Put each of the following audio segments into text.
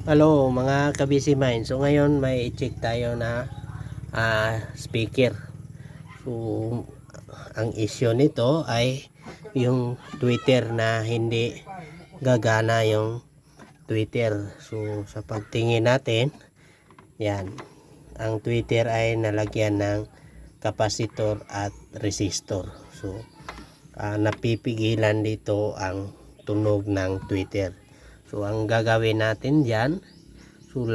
Hello mga kabisi mind. So ngayon may i-check tayo na ah, speaker. So ang issue nito ay yung Twitter na hindi gagana yung Twitter. So sa pagtingin natin, yan. Ang Twitter ay nalagyan ng kapasitor at resistor. So ah, napipigilan dito ang tunog ng Twitter. So ang gagawin natin diyan, so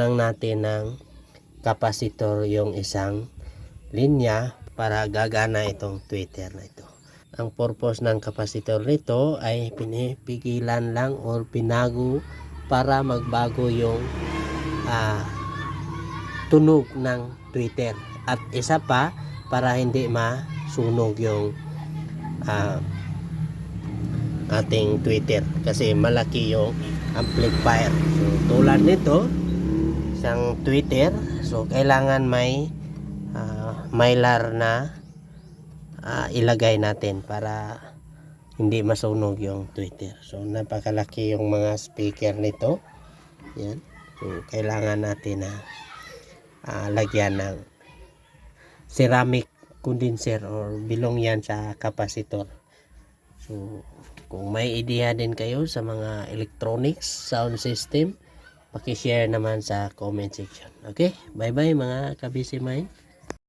lang natin ng kapasitor yung isang linya para gagana itong tweeter na ito. Ang purpose ng kapasitor nito ay pinipigilan lang or pinago para magbago yung ah, tunog ng tweeter. At isa pa para hindi masunog yung ah, ating Twitter kasi malaki yung amplifier. So tulad nito, isang Twitter, so kailangan may ah, mylar na ah, ilagay natin para hindi masunog yung Twitter. So napakalaki yung mga speaker nito. Yan. So kailangan natin na ah, lagyan ng ceramic condenser or bilong yan sa kapasitor. So, kung may idea din kayo sa mga electronics, sound system, paki-share naman sa comment section. Okay? Bye-bye mga kabisi mind.